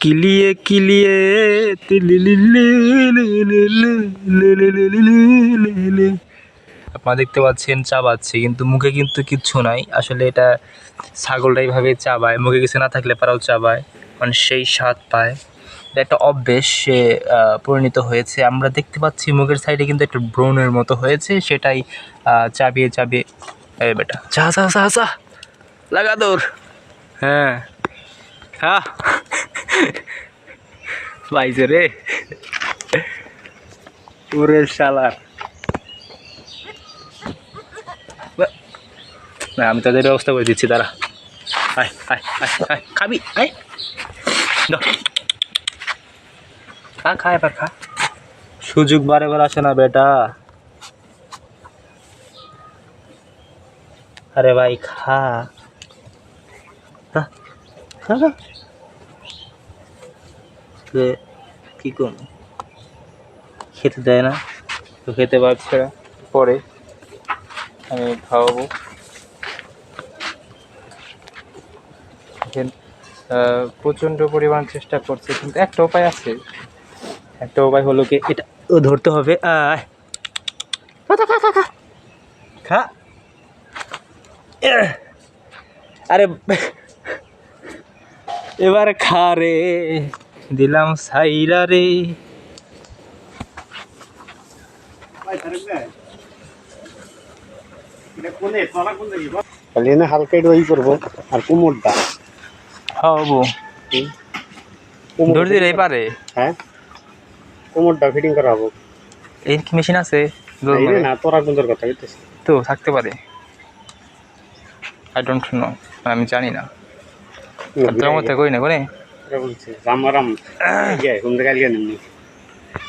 কিলিয়ে কিলিয়ে আপনারা দেখতে পাচ্ছেন চাবাচ্ছে কিন্তু মুখে কিন্তু কিচ্ছু নাই আসলে এটা ছাগলটা এইভাবে চাবায় মুখে কিছু না থাকলে পারাও চাবায় মানে সেই স্বাদ পায় এটা একটা অভ্যেস সে পরিণত হয়েছে আমরা দেখতে পাচ্ছি মুখের সাইডে কিন্তু একটা ব্রণের মতো হয়েছে সেটাই চাবিয়ে চাবিয়ে বেটা চা চা চা চা লাগা হ্যাঁ হ্যাঁ পাইছে রে। ওরে শালার না আমি তাদের ব্যবস্থা করে দিচ্ছি তারা খাবি। খা খা এবার খা। সুযোগ বারে বার আসে না বেটা। আরে ভাই খা খা, খা খা। তোকে কি করব? খেতে দেয় না, তো খেতে পারছে না। পরে আমি খাওয়াবো। প্রচণ্ড পরিমাণ চেষ্টা করছে, কিন্তু একটা উপায় আছে। একটা উপায় হলো কি, এটা ও ধরতে হবে খা। আরে, এবার খা রে। দিলাম সাইরা রে। খালি এনে হালকা একটু ই করব আর কোমরটা। হব ধরে দিলে পারে। হ্যাঁ? কোমরটা ফিটিং করা হব। কি মেশিন আছে? না তোরা কথা বলতেছি তো থাকতে পারে। আই ডোন্ট নো আমি জানি না কই না? বলছি রাম রাম। গিয়ে ঘুম থেকে আলিয়ে নিমনি